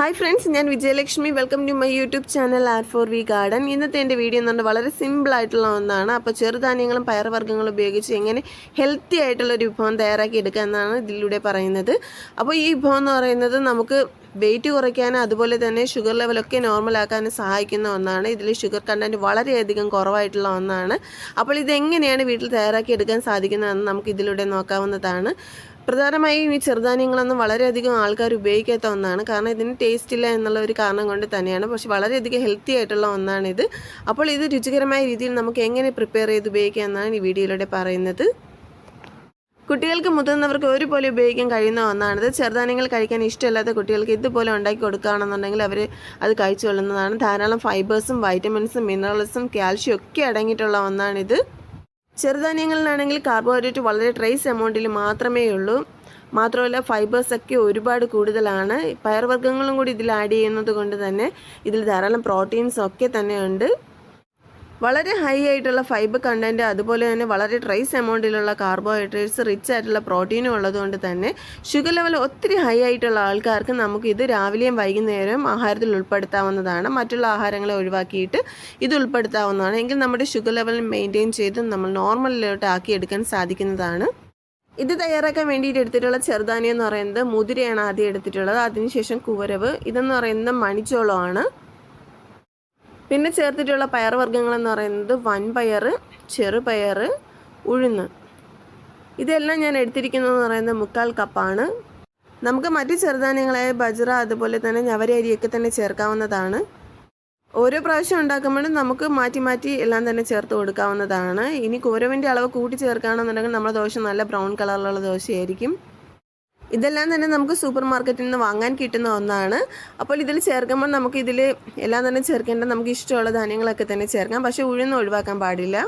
Hi friends ഞാൻ Vijayalakshmi. Welcome to my YouTube channel R four V garden ഇന്നത്തെ എന്റെ video എന്ന് പറഞ്ഞാൽ വളരെ സിമ്പിൾ ആയിട്ടുള്ള ഒന്നാണ്. അപ്പോൾ ചെറുധാന്യങ്ങളും പയർവർഗങ്ങളും ഉപയോഗിച്ച് എങ്ങനെ ഹെൽത്തി ആയിട്ടുള്ളൊരു വിഭവം തയ്യാറാക്കി എടുക്കുക എന്നാണ് ഇതിലൂടെ പറയുന്നത്. അപ്പോൾ ഈ വിഭവം എന്ന് പറയുന്നത് നമുക്ക് വെയിറ്റ് കുറയ്ക്കാനും അതുപോലെ തന്നെ ഷുഗർ ലെവലൊക്കെ നോർമലാക്കാനും സഹായിക്കുന്ന ഒന്നാണ്. ഇതിൽ ഷുഗർ കണ്ടന്റ് വളരെയധികം കുറവായിട്ടുള്ള ഒന്നാണ്. അപ്പോൾ ഇതെങ്ങനെയാണ് വീട്ടിൽ തയ്യാറാക്കി എടുക്കാൻ സാധിക്കുന്നതെന്ന് നമുക്ക് ഇതിലൂടെ നോക്കാവുന്നതാണ്. പ്രധാനമായും ഈ ചെറുധാന്യങ്ങളൊന്നും വളരെയധികം ആൾക്കാർ ഉപയോഗിക്കാത്ത ഒന്നാണ്. കാരണം ഇതിന് ടേസ്റ്റ് ഇല്ല എന്നുള്ള ഒരു കാരണം കൊണ്ട് തന്നെയാണ്. പക്ഷെ വളരെയധികം ഹെൽത്തി ആയിട്ടുള്ള ഒന്നാണിത്. അപ്പോൾ ഇത് രുചികരമായ രീതിയിൽ നമുക്ക് എങ്ങനെ പ്രിപ്പയർ ചെയ്ത് ഉപയോഗിക്കാം എന്നാണ് ഈ വീഡിയോയിലൂടെ പറയുന്നത്. കുട്ടികൾക്ക് മുതിർന്നവർക്ക് ഒരുപോലെ ഉപയോഗിക്കാൻ കഴിയുന്ന ഒന്നാണിത്. ചെറുധാന്യങ്ങൾ കഴിക്കാൻ ഇഷ്ടമില്ലാത്ത കുട്ടികൾക്ക് ഇതുപോലെ ഉണ്ടാക്കി കൊടുക്കുകയാണെന്നുണ്ടെങ്കിൽ അവർ അത് കഴിച്ചു കൊള്ളുന്നതാണ്. ധാരാളം ഫൈബേഴ്സും വൈറ്റമിൻസും മിനറൽസും കാൽഷ്യം ഒക്കെ അടങ്ങിയിട്ടുള്ള ഒന്നാണിത്. ചെറുധാന്യങ്ങളിലാണെങ്കിൽ കാർബോഹൈഡ്രേറ്റ് വളരെ ട്രേസ് എമൗണ്ടിൽ മാത്രമേ ഉള്ളൂ. മാത്രമല്ല ഫൈബേഴ്സൊക്കെ ഒരുപാട് കൂടുതലാണ്. പയർവർഗങ്ങളും കൂടി ഇതിൽ ആഡ് ചെയ്യുന്നത് കൊണ്ട് തന്നെ ഇതിൽ ധാരാളം പ്രോട്ടീൻസ് ഒക്കെ തന്നെ ഉണ്ട്. വളരെ ഹൈ ആയിട്ടുള്ള ഫൈബർ കണ്ടന്റ് അതുപോലെ തന്നെ വളരെ ട്രൈസ് എമൗണ്ടിലുള്ള കാർബോഹൈഡ്രേറ്റ്സ് റിച്ച് ആയിട്ടുള്ള പ്രോട്ടീനും ഉള്ളതുകൊണ്ട് തന്നെ ഷുഗർ ലെവൽ ഒത്തിരി ഹൈ ആയിട്ടുള്ള ആൾക്കാർക്ക് നമുക്ക് ഇത് രാവിലെയും വൈകുന്നേരവും ആഹാരത്തിൽ ഉൾപ്പെടുത്താവുന്നതാണ്. മറ്റുള്ള ആഹാരങ്ങളെ ഒഴിവാക്കിയിട്ട് ഇത് ഉൾപ്പെടുത്താവുന്നതാണ്. എങ്കിൽ നമ്മുടെ ഷുഗർ ലെവൽ മെയിന്റെയിൻ ചെയ്ത് നമ്മൾ നോർമലിലോട്ട് ആക്കിയെടുക്കാൻ സാധിക്കുന്നതാണ്. ഇത് തയ്യാറാക്കാൻ വേണ്ടിയിട്ട് എടുത്തിട്ടുള്ള ചെറുധാന്യം എന്ന് പറയുന്നത് മുതിരയാണ് ആദ്യം എടുത്തിട്ടുള്ളത്. അതിനുശേഷം കുവരവ് ഇതെന്ന് പറയുന്നത് മണിച്ചോളമാണ്. പിന്നെ ചേർത്തിട്ടുള്ള പയർവർഗങ്ങളെന്ന് പറയുന്നത് വൻപയർ ചെറുപയർ ഉഴുന്ന്. ഇതെല്ലാം ഞാൻ എടുത്തിരിക്കുന്നതെന്ന് പറയുന്നത് മുക്കാൽ കപ്പാണ്. നമുക്ക് മറ്റ് ചെറുധാന്യങ്ങളായ ബജ്ര അതുപോലെ തന്നെ ഞവര അരിയൊക്കെ തന്നെ ചേർക്കാവുന്നതാണ്. ഓരോ പ്രാവശ്യം ഉണ്ടാക്കുമ്പോഴും നമുക്ക് മാറ്റി മാറ്റി എല്ലാം തന്നെ ചേർത്ത് കൊടുക്കാവുന്നതാണ്. ഇനി കുരവിന്റെ അളവ് കൂട്ടി ചേർക്കുകയാണെന്നുണ്ടെങ്കിൽ നമ്മുടെ ദോശ നല്ല ബ്രൗൺ കളറിലുള്ള ദോശയായിരിക്കും. ഇതെല്ലാം തന്നെ നമുക്ക് സൂപ്പർ മാർക്കറ്റിൽ നിന്ന് വാങ്ങാൻ കിട്ടുന്ന ഒന്നാണ്. അപ്പോൾ ഇതിൽ ചേർക്കുമ്പോൾ നമുക്ക് ഇതിൽ എല്ലാം തന്നെ ചേർക്കേണ്ട നമുക്ക് ഇഷ്ടമുള്ള ധാന്യങ്ങളൊക്കെ തന്നെ ചേർക്കാം. പക്ഷേ ഉഴുന്ന് ഒഴിവാക്കാൻ പാടില്ല.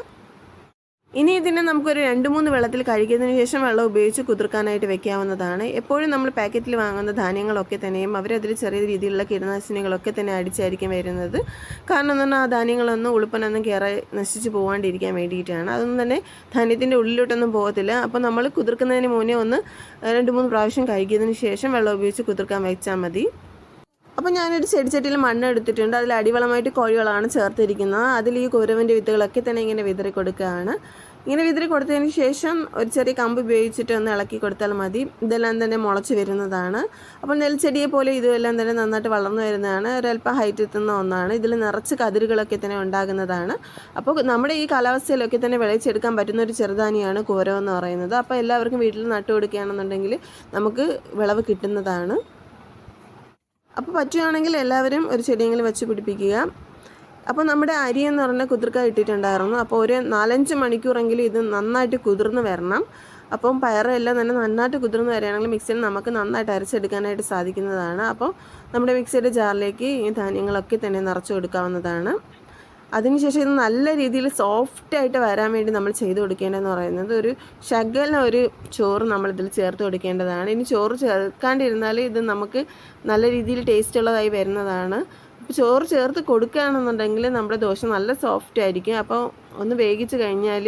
ഇനി ഇതിനെ നമുക്കൊരു രണ്ട് മൂന്ന് വെള്ളത്തിൽ കഴുകിയതിന് ശേഷം വെള്ളം ഉപയോഗിച്ച് കുതിർക്കാനായിട്ട് വെക്കാവുന്നതാണ്. എപ്പോഴും നമ്മൾ പാക്കറ്റിൽ വാങ്ങുന്ന ധാന്യങ്ങളൊക്കെ തന്നെയും അവരതിൽ ചെറിയ രീതിയിലുള്ള കീടനാശിനികളൊക്കെ തന്നെ അടിച്ചായിരിക്കും വരുന്നത്. കാരണം എന്ന് പറഞ്ഞാൽ ആ ധാന്യങ്ങളൊന്നും ഉളുപ്പനൊന്നും കയറി നശിച്ച് പോകാണ്ടിരിക്കാൻ വേണ്ടിയിട്ടാണ്. അതൊന്നും തന്നെ ധാന്യത്തിന്റെ ഉള്ളിലോട്ടൊന്നും പോകത്തില്ല. അപ്പോൾ നമ്മൾ കുതിർക്കുന്നതിന് മുന്നേ ഒന്ന് രണ്ട് മൂന്ന് പ്രാവശ്യം കഴുകിയതിന് ശേഷം വെള്ളം ഉപയോഗിച്ച് കുതിർക്കാൻ വെച്ചാൽ മതി. അപ്പോൾ ഞാനൊരു ചെടിച്ചട്ടിയിൽ മണ്ണ് എടുത്തിട്ടുണ്ട് അതിൽ അടിവളമായിട്ട് കോഴികളാണ് ചേർത്തിരിക്കുന്നത്. അതിൽ ഈ കുരവിന്റെ വിത്തുകളൊക്കെ തന്നെ ഇങ്ങനെ വിതറി കൊടുക്കുകയാണ്. ഇങ്ങനെ വിതറി കൊടുത്തതിന് ശേഷം ഒരു ചെറിയ കമ്പ് ഉപയോഗിച്ചിട്ട് ഒന്ന് ഇളക്കി കൊടുത്താൽ മതി. ഇതെല്ലാം തന്നെ മുളച്ച് വരുന്നതാണ്. അപ്പോൾ നെൽച്ചെടിയെ പോലെ ഇതെല്ലാം തന്നെ നന്നായിട്ട് വളർന്നു വരുന്നതാണ്. ഒരല്പം ഹൈറ്റ് എത്തുന്ന ഒന്നാണ്. ഇതിൽ നിറച്ച് കതിരുകളൊക്കെ തന്നെ ഉണ്ടാകുന്നതാണ്. അപ്പോൾ നമ്മുടെ ഈ കാലാവസ്ഥയിലൊക്കെ തന്നെ വിളയിച്ചെടുക്കാൻ പറ്റുന്ന ഒരു ചെറുധാനിയാണ് കൂരമെന്ന് പറയുന്നത്. അപ്പോൾ എല്ലാവർക്കും വീട്ടിൽ നട്ടു കൊടുക്കുകയാണെന്നുണ്ടെങ്കിൽ നമുക്ക് വിളവ് കിട്ടുന്നതാണ്. അപ്പോൾ പറ്റുകയാണെങ്കിൽ എല്ലാവരും ഒരു ചെടിയെങ്കിലും വെച്ച് പിടിപ്പിക്കുക. അപ്പോൾ നമ്മുടെ അരി എന്ന് പറഞ്ഞാൽ കുതിർക്ക ഇട്ടിട്ടുണ്ടായിരുന്നു. അപ്പോൾ ഒരു നാലഞ്ച് മണിക്കൂറെങ്കിലും ഇത് നന്നായിട്ട് കുതിർന്ന് വരണം. അപ്പം പയറെല്ലാം തന്നെ നന്നായിട്ട് കുതിർന്ന് വരികയാണെങ്കിൽ മിക്സിയിൽ നമുക്ക് നന്നായിട്ട് അരച്ചെടുക്കാനായിട്ട് സാധിക്കുന്നതാണ്. അപ്പോൾ നമ്മുടെ മിക്സിയുടെ ജാറിലേക്ക് ഈ ധാന്യങ്ങളൊക്കെ തന്നെ നിറച്ചു കൊടുക്കാവുന്നതാണ്. അതിനുശേഷം ഇത് നല്ല രീതിയിൽ സോഫ്റ്റ് ആയിട്ട് വരാൻ വേണ്ടി നമ്മൾ ചെയ്ത് കൊടുക്കേണ്ടതെന്ന് പറയുന്നത് ഒരു ശകലം ഒരു ചോറ് നമ്മൾ ഇതിൽ ചേർത്ത് കൊടുക്കേണ്ടതാണ്. ഇനി ചോറ് ചേർക്കാണ്ടിരുന്നാൽ ഇത് നമുക്ക് നല്ല രീതിയിൽ ടേസ്റ്റ് ഉള്ളതായി വരുന്നതാണ്. അപ്പോൾ ചോറ് ചേർത്ത് കൊടുക്കുകയാണെന്നുണ്ടെങ്കിൽ നമ്മുടെ ദോശ നല്ല സോഫ്റ്റ് ആയിരിക്കും. അപ്പോൾ ഒന്ന് വേവിച്ച് കഴിഞ്ഞാൽ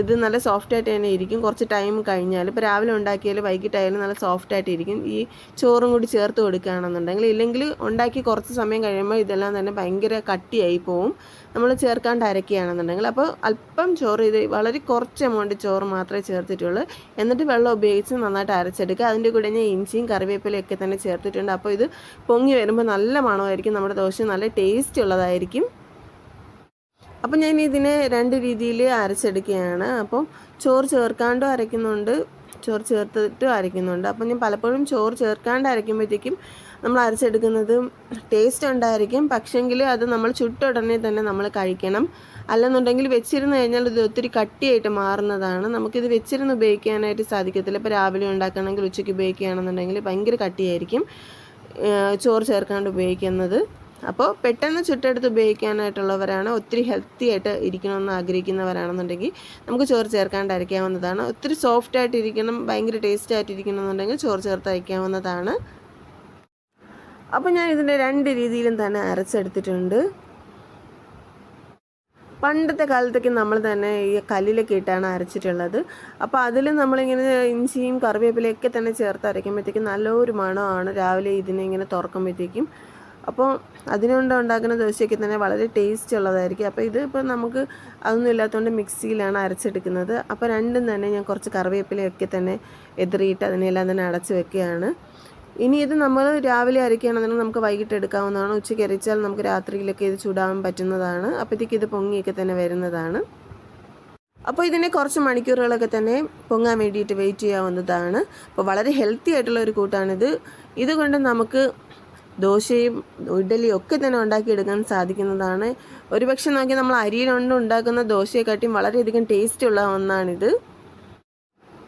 ഇത് നല്ല സോഫ്റ്റ് ആയിട്ട് തന്നെ ഇരിക്കും. കുറച്ച് ടൈം കഴിഞ്ഞാൽ. ഇപ്പോൾ രാവിലെ ഉണ്ടാക്കിയാൽ വൈകിട്ടായാലും നല്ല സോഫ്റ്റ് ആയിട്ട് ഇരിക്കും. ഈ ചോറും കൂടി ചേർത്ത് കൊടുക്കുകയാണെന്നുണ്ടെങ്കിൽ ഇല്ലെങ്കിൽ ഉണ്ടാക്കി കുറച്ച് സമയം കഴിയുമ്പോൾ ഇതെല്ലാം തന്നെ ഭയങ്കര കട്ടിയായി പോവും. നമ്മൾ ചേർക്കാണ്ട് അരക്കുകയാണെന്നുണ്ടെങ്കിൽ അപ്പോൾ അല്പം ചോറ് ഇത് വളരെ കുറച്ച് എമൗണ്ട് ചോറ് മാത്രമേ ചേർത്തിട്ടുള്ളൂ. എന്നിട്ട് വെള്ളം ഉപയോഗിച്ച് നന്നായിട്ട് അരച്ചെടുക്കുക. അതിന്റെ കൂടെ ഞാൻ ഇഞ്ചിയും കറിവേപ്പിലയും ഒക്കെ തന്നെ ചേർത്തിട്ടുണ്ട്. അപ്പോൾ ഇത് പൊങ്ങി വരുമ്പോൾ നല്ല മണമായിരിക്കും. നമ്മുടെ ദോശ നല്ല ടേസ്റ്റ് ഉള്ളതായിരിക്കും. അപ്പം ഞാൻ ഇതിനെ രണ്ട് രീതിയിൽ അരച്ചെടുക്കുകയാണ്. അപ്പം ചോറ് ചേർക്കാണ്ടും അരയ്ക്കുന്നുണ്ട്? ചോറ് ചേർത്തിട്ട് അരയ്ക്കുന്നുണ്ട് അപ്പം ഞാൻ പലപ്പോഴും ചോറ് ചേർക്കാണ്ട് അരയ്ക്കുമ്പോഴത്തേക്കും നമ്മൾ അരച്ചെടുക്കുന്നത് ടേസ്റ്റ് ഉണ്ടായിരിക്കും. പക്ഷെങ്കിൽ അത് നമ്മൾ ചുട്ടുടനെ തന്നെ നമ്മൾ കഴിക്കണം. അല്ലെന്നുണ്ടെങ്കിൽ വെച്ചിരുന്ന് കഴിഞ്ഞാൽ ഇത് ഒത്തിരി കട്ടിയായിട്ട് മാറുന്നതാണ്. നമുക്കിത് വെച്ചിരുന്ന് ഉപയോഗിക്കാനായിട്ട് സാധിക്കത്തില്ല. ഇപ്പോൾ രാവിലെ ഉണ്ടാക്കണമെങ്കിൽ ഉച്ചയ്ക്ക് ഉപയോഗിക്കുകയാണെന്നുണ്ടെങ്കിൽ ഭയങ്കര കട്ടിയായിരിക്കും ചോറ് ചേർക്കാണ്ട് ഉപയോഗിക്കുന്നത്. അപ്പോൾ പെട്ടെന്ന് ചുട്ടെടുത്ത് ഉപയോഗിക്കാനായിട്ടുള്ളവരാണ് ഒത്തിരി ഹെൽത്തി ആയിട്ട് ഇരിക്കണമെന്ന് ആഗ്രഹിക്കുന്നവരാണെന്നുണ്ടെങ്കിൽ നമുക്ക് ചോറ് ചേർക്കാണ്ട് അരയ്ക്കാവുന്നതാണ്. ഒത്തിരി സോഫ്റ്റ് ആയിട്ട് ഇരിക്കണം ഭയങ്കര ടേസ്റ്റ് ആയിട്ട് ഇരിക്കണമെന്നുണ്ടെങ്കിൽ ചോറ് ചേർത്ത് അയക്കാവുന്നതാണ് അപ്പോൾ ഞാൻ ഇതിന്റെ രണ്ട് രീതിയിലും തന്നെ അരച്ചെടുത്തിട്ടുണ്ട്. പണ്ടത്തെ കാലത്തൊക്കെ നമ്മൾ തന്നെ ഈ കല്ലിലൊക്കെ ഇട്ടാണ് അരച്ചിട്ടുള്ളത്. അപ്പോൾ അതിൽ നമ്മളിങ്ങനെ ഇഞ്ചിയും കറിവേപ്പിലയൊക്കെ തന്നെ ചേർത്ത് അരയ്ക്കുമ്പോഴത്തേക്കും നല്ലൊരു മണമാണ്. രാവിലെ ഇതിനെ ഇങ്ങനെ തുറക്കുമ്പോഴത്തേക്കും അപ്പോൾ അതിനുകൊണ്ട് ഉണ്ടാക്കുന്ന ദോശയ്ക്ക് തന്നെ വളരെ ടേസ്റ്റ് ഉള്ളതായിരിക്കും. അപ്പോൾ ഇത് നമുക്ക് അതൊന്നും ഇല്ലാത്തതുകൊണ്ട് മിക്സിയിലാണ് അരച്ചെടുക്കുന്നത്. അപ്പോൾ രണ്ടും തന്നെ ഞാൻ കുറച്ച് കറിവേപ്പിലയൊക്കെ തന്നെ എതിറിയിട്ട് അതിനെല്ലാം തന്നെ അടച്ച് വെക്കുകയാണ്. ഇനി ഇത് നമ്മൾ രാവിലെ അരയ്ക്കുകയാണെന്നുണ്ടെങ്കിൽ നമുക്ക് വൈകിട്ട് എടുക്കാവുന്നതാണ്. ഉച്ചയ്ക്ക് അരച്ചാൽ നമുക്ക് രാത്രിയിലൊക്കെ ഇത് ചൂടാൻ പറ്റുന്നതാണ്. അപ്പോഴത്തേക്ക് ഇത് പൊങ്ങിയൊക്കെ തന്നെ വരുന്നതാണ്. അപ്പോൾ ഇതിനെ കുറച്ച് മണിക്കൂറുകളൊക്കെ തന്നെ പൊങ്ങാൻ വേണ്ടിയിട്ട് വെയിറ്റ് ചെയ്യാവുന്നതാണ്. അപ്പോൾ വളരെ ഹെൽത്തി ആയിട്ടുള്ള ഒരു കൂട്ടാണിത്. ഇതുകൊണ്ട് നമുക്ക് ദോശയും ഇഡലിയും ഒക്കെ തന്നെ ഉണ്ടാക്കിയെടുക്കാൻ സാധിക്കുന്നതാണ്. ഒരുപക്ഷെ നോക്കി നമ്മൾ അരിയിലുണ്ട് ഉണ്ടാക്കുന്ന ദോശയെക്കാട്ടിയും വളരെയധികം ടേസ്റ്റുള്ള ഒന്നാണിത്.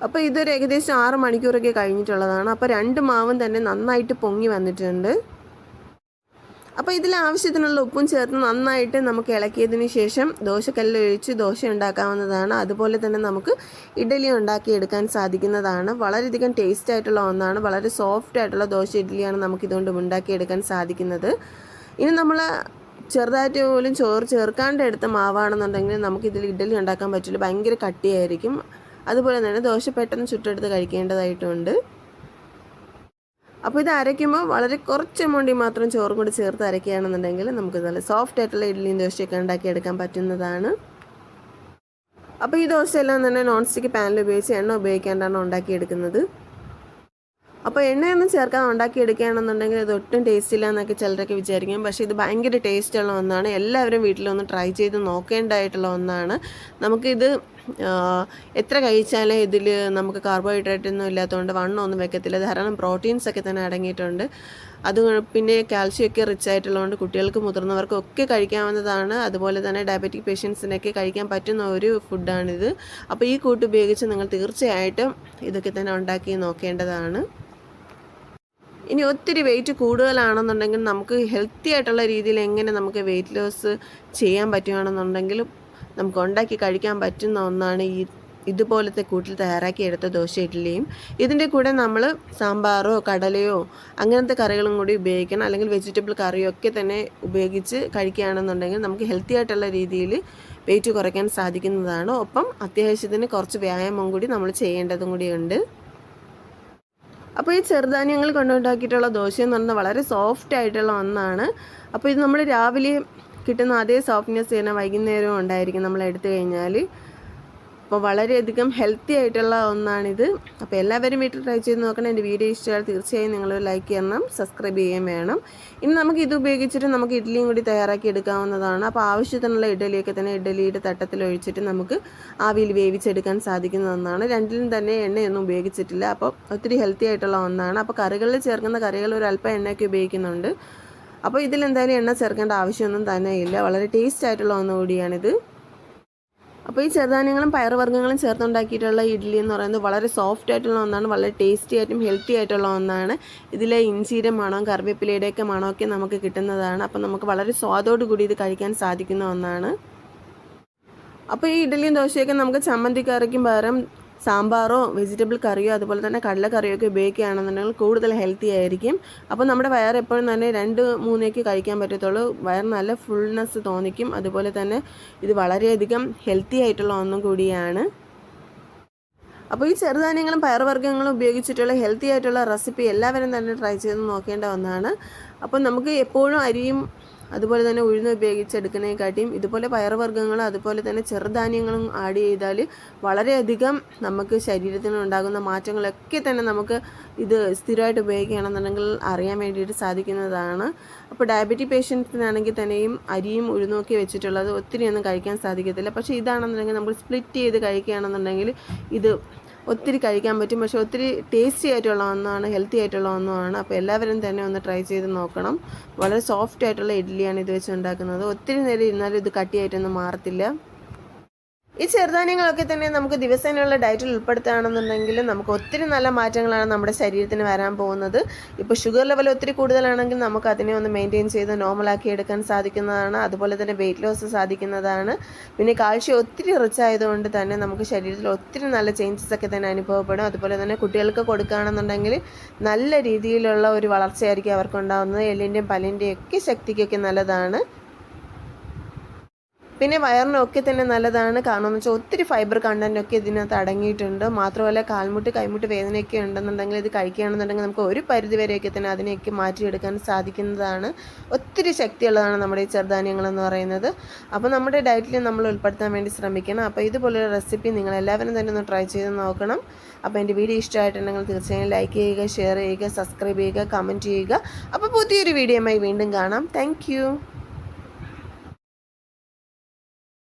അപ്പോൾ ഇതൊരു ഏകദേശം ആറ് മണിക്കൂറൊക്കെ കഴിഞ്ഞിട്ടുള്ളതാണ്. അപ്പോൾ രണ്ട് മാവും തന്നെ നന്നായിട്ട് പൊങ്ങി വന്നിട്ടുണ്ട്. അപ്പോൾ ഇതിൽ ആവശ്യത്തിനുള്ള ഉപ്പും ചേർത്ത് നന്നായിട്ട് നമുക്ക് ഇളക്കിയതിന് ശേഷം ദോശക്കല്ലൊഴിച്ച് ദോശ ഉണ്ടാക്കാവുന്നതാണ്. അതുപോലെ തന്നെ നമുക്ക് ഇഡലി ഉണ്ടാക്കിയെടുക്കാൻ സാധിക്കുന്നതാണ്. വളരെയധികം ടേസ്റ്റ് ആയിട്ടുള്ള ഒന്നാണ്. വളരെ സോഫ്റ്റ് ആയിട്ടുള്ള ദോശ ഇഡ്ഡലിയാണ് നമുക്ക് ഇതുകൊണ്ട് ഉണ്ടാക്കിയെടുക്കാൻ സാധിക്കുന്നത്. ഇനി നമ്മൾ ചെറുതായിട്ട് പോലും ചോറ് ചേർക്കാണ്ട് എടുത്ത മാവാണെന്നുണ്ടെങ്കിൽ നമുക്കിതിൽ ഇഡലി ഉണ്ടാക്കാൻ പറ്റില്ല. ഭയങ്കര കട്ടിയായിരിക്കും. അതുപോലെ തന്നെ ദോശ പെട്ടെന്ന് ചുട്ടെടുത്ത് കഴിക്കേണ്ടതായിട്ടുണ്ട്. അപ്പോൾ ഇത് അരയ്ക്കുമ്പോൾ വളരെ കുറച്ച് എമൗണ്ടിൽ മാത്രം ചോറും കൂടി ചേർത്ത് അരയ്ക്കുകയാണെന്നുണ്ടെങ്കിൽ നമുക്ക് നല്ല സോഫ്റ്റ് ആയിട്ടുള്ള ഇഡ്ഡലിയും ദോശയൊക്കെ ഉണ്ടാക്കിയെടുക്കാൻ പറ്റുന്നതാണ്. അപ്പോൾ ഈ ദോശയെല്ലാം തന്നെ നോൺ സ്റ്റിക്ക് പാനിൽ ഉപയോഗിച്ച് എണ്ണ ഉപയോഗിക്കാണ്ടാണ് ഉണ്ടാക്കിയെടുക്കുന്നത്. അപ്പോൾ എണ്ണയൊന്നും ചേർക്കാതെ ഉണ്ടാക്കിയെടുക്കുകയാണെന്നുണ്ടെങ്കിൽ ഇത് ഒട്ടും ടേസ്റ്റ് ഇല്ല എന്നൊക്കെ ചിലരൊക്കെ വിചാരിക്കും. പക്ഷേ ഇത് ഭയങ്കര ടേസ്റ്റുള്ള ഒന്നാണ്. എല്ലാവരും വീട്ടിലൊന്ന് ട്രൈ ചെയ്ത് നോക്കേണ്ടതായിട്ടുള്ള ഒന്നാണ്. നമുക്കിത് എത്ര കഴിച്ചാലേ ഇതിൽ നമുക്ക് കാർബോഹൈഡ്രേറ്റ് ഒന്നും ഇല്ലാത്തതുകൊണ്ട് വണ്ണമൊന്നും വെക്കത്തില്ല. ധാരാളം പ്രോട്ടീൻസ് ഒക്കെ തന്നെ അടങ്ങിയിട്ടുണ്ട്. അത് പിന്നെ കാൽഷ്യം ഒക്കെ റിച്ച് ആയിട്ടുള്ളതുകൊണ്ട് കുട്ടികൾക്ക് മുതിർന്നവർക്കും ഒക്കെ കഴിക്കാവുന്നതാണ്. അതുപോലെ തന്നെ ഡയബറ്റിക് പേഷ്യൻസിനൊക്കെ കഴിക്കാൻ പറ്റുന്ന ഒരു ഫുഡാണിത് അപ്പോൾ ഈ കൂട്ട് ഉപയോഗിച്ച് നിങ്ങൾ തീർച്ചയായിട്ടും ഇതൊക്കെ തന്നെ ഉണ്ടാക്കി നോക്കേണ്ടതാണ്. ഇനി ഒത്തിരി വെയിറ്റ് കൂടുതലാണെന്നുണ്ടെങ്കിൽ നമുക്ക് ഹെൽത്തി ആയിട്ടുള്ള രീതിയിൽ എങ്ങനെ നമുക്ക് വെയിറ്റ് ലോസ് ചെയ്യാൻ പറ്റുകയാണെന്നുണ്ടെങ്കിൽ നമുക്ക് ഉണ്ടാക്കി കഴിക്കാൻ പറ്റുന്ന ഒന്നാണ് ഈ ഇതുപോലത്തെ കൂട്ടിൽ തയ്യാറാക്കി എടുത്ത ദോശ ഇഡ്ഡലിയും. ഇതിന്റെ കൂടെ നമ്മൾ സാമ്പാറോ കടലയോ അങ്ങനത്തെ കറികളും കൂടി ഉപയോഗിക്കണം. അല്ലെങ്കിൽ വെജിറ്റബിൾ കറിയോ ഒക്കെ തന്നെ ഉപയോഗിച്ച് കഴിക്കുകയാണെന്നുണ്ടെങ്കിൽ നമുക്ക് ഹെൽത്തി ആയിട്ടുള്ള രീതിയിൽ വെയിറ്റ് കുറയ്ക്കാൻ സാധിക്കുന്നതാണ്. ഒപ്പം അത്യാവശ്യത്തിന് കുറച്ച് വ്യായാമം കൂടി നമ്മൾ ചെയ്യേണ്ടതും കൂടിയുണ്ട് അപ്പോൾ ഈ ചെറുധാന്യങ്ങൾ കൊണ്ടുണ്ടാക്കിയിട്ടുള്ള ദോശ എന്ന് വളരെ സോഫ്റ്റ് ആയിട്ടുള്ള ഒന്നാണ്. അപ്പോൾ ഇത് നമ്മൾ രാവിലെ കിട്ടുന്ന അതേ സോഫ്റ്റ്നെസ് തന്നെ വൈകുന്നേരവും ഉണ്ടായിരിക്കും നമ്മൾ എടുത്തു കഴിഞ്ഞാൽ അപ്പോൾ വളരെയധികം ഹെൽത്തി ആയിട്ടുള്ള ഒന്നാണിത്. അപ്പോൾ എല്ലാവരും വീട്ടിൽ ട്രൈ ചെയ്ത് നോക്കണം. എന്റെ വീഡിയോ ഇഷ്ടമായാൽ തീർച്ചയായും നിങ്ങൾ ലൈക്ക് ചെയ്യണം സബ്സ്ക്രൈബ് ചെയ്യുകയും വേണം. ഇനി നമുക്ക് ഇത് ഉപയോഗിച്ചിട്ട് നമുക്ക് ഇഡ്ഡലിയും കൂടി തയ്യാറാക്കി എടുക്കാവുന്നതാണ്. അപ്പോൾ ആവശ്യത്തിനുള്ള ഇഡ്ഡലിയൊക്കെ തന്നെ ഇഡ്ഡലിയുടെ തട്ടത്തിൽ ഒഴിച്ചിട്ട് നമുക്ക് ആവിയിൽ വേവിച്ചെടുക്കാൻ സാധിക്കുന്ന ഒന്നാണ്. രണ്ടിലും തന്നെ എണ്ണയൊന്നും ഉപയോഗിച്ചിട്ടില്ല. അപ്പോൾ ഒത്തിരി ഹെൽത്തി ആയിട്ടുള്ള ഒന്നാണ്. അപ്പോൾ കറികളിൽ ചേർക്കുന്ന കറികൾ ഒരു അല്പം എണ്ണയൊക്കെ ഉപയോഗിക്കുന്നുണ്ട്. അപ്പോൾ ഇതിലെന്തായാലും എണ്ണ ചേർക്കേണ്ട ആവശ്യമൊന്നും തന്നെ ഇല്ല. വളരെ ടേസ്റ്റ് ആയിട്ടുള്ള ഒന്നുകൂടിയാണിത് അപ്പോൾ ഈ ചെറുധാന്യങ്ങളും പയറുവർഗങ്ങളും ചേർത്തുണ്ടാക്കിയിട്ടുള്ള ഇഡ്ഡലി എന്ന് പറയുന്നത് വളരെ സോഫ്റ്റ് ആയിട്ടുള്ള ഒന്നാണ്. വളരെ ടേസ്റ്റി ആയിട്ടും ഹെൽത്തി ആയിട്ടുള്ള ഒന്നാണ്. ഇതിലെ ഇഞ്ചിയുടെ മണം കറിവേപ്പിലയുടെയൊക്കെ മണമൊക്കെ നമുക്ക് കിട്ടുന്നതാണ്. അപ്പോൾ നമുക്ക് വളരെ സ്വാദോടു കൂടി ഇത് കഴിക്കാൻ സാധിക്കുന്ന ഒന്നാണ്. അപ്പോൾ ഈ ഇഡ്ഡലിയും ദോശയൊക്കെ നമുക്ക് ചമ്മന്തിക്കറിക്കും പകരം സാമ്പാറോ വെജിറ്റബിൾ കറിയോ അതുപോലെ തന്നെ കടലക്കറിയോ ഒക്കെ ഉപയോഗിക്കുകയാണെന്നുണ്ടെങ്കിൽ കൂടുതൽ ഹെൽത്തി ആയിരിക്കും. അപ്പോൾ നമ്മുടെ വയർ എപ്പോഴും തന്നെ രണ്ട് മൂന്നേക്ക് കഴിക്കാൻ പറ്റത്തുള്ളൂ. വയർ നല്ല ഫുൾനെസ് തോന്നിക്കും. അതുപോലെ തന്നെ ഇത് വളരെയധികം ഹെൽത്തി ആയിട്ടുള്ള ഒന്നും കൂടിയാണ്. അപ്പോൾ ഈ ചെറുധാന്യങ്ങളും പയറുവർഗങ്ങളും ഉപയോഗിച്ചിട്ടുള്ള ഹെൽത്തി ആയിട്ടുള്ള റെസിപ്പി എല്ലാവരും തന്നെ ട്രൈ ചെയ്ത് നോക്കേണ്ട ഒന്നാണ്. അപ്പോൾ നമുക്ക് എപ്പോഴും അരിയും അതുപോലെ തന്നെ ഉഴുന്ന് ഉപയോഗിച്ചെടുക്കുന്നതിനെക്കാട്ടിയും ഇതുപോലെ പയറുവർഗങ്ങൾ അതുപോലെ തന്നെ ചെറുധാന്യങ്ങളും ആഡ് ചെയ്താൽ വളരെയധികം നമുക്ക് ശരീരത്തിന് ഉണ്ടാകുന്ന മാറ്റങ്ങളൊക്കെ തന്നെ നമുക്ക് ഇത് സ്ഥിരമായിട്ട് ഉപയോഗിക്കുകയാണെന്നുണ്ടെങ്കിൽ അറിയാൻ വേണ്ടിയിട്ട് സാധിക്കുന്നതാണ്. അപ്പോൾ ഡയബറ്റിക് പേഷ്യൻസിനാണെങ്കിൽ തന്നെയും അരിയും ഉഴുന്നൊക്കെ വെച്ചിട്ടുള്ളത് ഒത്തിരിയൊന്നും കഴിക്കാൻ സാധിക്കത്തില്ല. പക്ഷേ ഇതാണെന്നുണ്ടെങ്കിൽ നമ്മൾ സ്പ്ലിറ്റ് ചെയ്ത് കഴിക്കുകയാണെന്നുണ്ടെങ്കിൽ ഇത് ഒത്തിരി കഴിക്കാൻ പറ്റും. പക്ഷെ ഒത്തിരി ടേസ്റ്റി ആയിട്ടുള്ള ഒന്നാണ് ഹെൽത്തി ആയിട്ടുള്ള ഒന്നുമാണ്. അപ്പോൾ എല്ലാവരും തന്നെ ഒന്ന് ട്രൈ ചെയ്ത് നോക്കണം. വളരെ സോഫ്റ്റ് ആയിട്ടുള്ള ഇഡ്ഡലിയാണ് ഇത് വെച്ച് ഉണ്ടാക്കുന്നത്. ഒത്തിരി നേരം ഇരുന്നാലും ഇത് കട്ടിയായിട്ടൊന്നും മാറത്തില്ല. ഈ ചെറുധാന്യങ്ങളൊക്കെ തന്നെ നമുക്ക് ദിവസേനയുള്ള ഡയറ്റിൽ ഉൾപ്പെടുത്തുകയാണെന്നുണ്ടെങ്കിൽ നമുക്ക് ഒത്തിരി നല്ല മാറ്റങ്ങളാണ് നമ്മുടെ ശരീരത്തിന് വരാൻ പോകുന്നത്. ഇപ്പോൾ ഷുഗർ ലെവൽ ഒത്തിരി കൂടുതലാണെങ്കിൽ നമുക്ക് അതിനെ ഒന്ന് മെയിന്റെയിൻ ചെയ്ത് നോർമലാക്കി എടുക്കാൻ സാധിക്കുന്നതാണ്. അതുപോലെ തന്നെ വെയിറ്റ് ലോസ് സാധിക്കുന്നതാണ്. പിന്നെ കാൽഷ്യം ഒത്തിരി റിച്ച് ആയതുകൊണ്ട് തന്നെ നമുക്ക് ശരീരത്തിൽ ഒത്തിരി നല്ല ചേഞ്ചസ് ഒക്കെ തന്നെ അനുഭവപ്പെടും. അതുപോലെ തന്നെ കുട്ടികൾക്ക് കൊടുക്കുകയാണെന്നുണ്ടെങ്കിൽ നല്ല രീതിയിലുള്ള ഒരു വളർച്ചയായിരിക്കും അവർക്കുണ്ടാകുന്നത് എല്ലിന്റെയും പല്ലിന്റെയും ഒക്കെ ശക്തിക്കൊക്കെ നല്ലതാണ്. പിന്നെ വയറിനൊക്കെ തന്നെ നല്ലതാണ്. കാരണം എന്ന് വെച്ചാൽ ഒത്തിരി ഫൈബർ കണ്ടന്റൊക്കെ ഇതിനകത്ത് അടങ്ങിയിട്ടുണ്ട്. മാത്രമല്ല കാൽമുട്ട് കൈമുട്ട് വേദനയൊക്കെ ഉണ്ടെന്നുണ്ടെങ്കിൽ ഇത് കഴിക്കുകയാണെന്നുണ്ടെങ്കിൽ നമുക്ക് ഒരു പരിധി വരെയൊക്കെ തന്നെ അതിനെയൊക്കെ മാറ്റിയെടുക്കാൻ സാധിക്കുന്നതാണ്. ഒത്തിരി ശക്തിയുള്ളതാണ് നമ്മുടെ ഈ ചെറുധാന്യങ്ങൾ എന്ന് പറയുന്നത്. അപ്പോൾ നമ്മുടെ ഡയറ്റിൽ നമ്മൾ ഉൾപ്പെടുത്താൻ വേണ്ടി ശ്രമിക്കണം. അപ്പോൾ ഇതുപോലൊരു റെസിപ്പി നിങ്ങൾ എല്ലാവരും തന്നെ ഒന്ന് ട്രൈ ചെയ്ത് നോക്കണം. അപ്പോൾ എന്റെ വീഡിയോ ഇഷ്ടമായിട്ടുണ്ടെങ്കിൽ തീർച്ചയായും ലൈക്ക് ചെയ്യുക ഷെയർ ചെയ്യുക സബ്സ്ക്രൈബ് ചെയ്യുക കമന്റ് ചെയ്യുക. അപ്പോൾ പുതിയൊരു വീഡിയോയുമായി വീണ്ടും കാണാം. താങ്ക്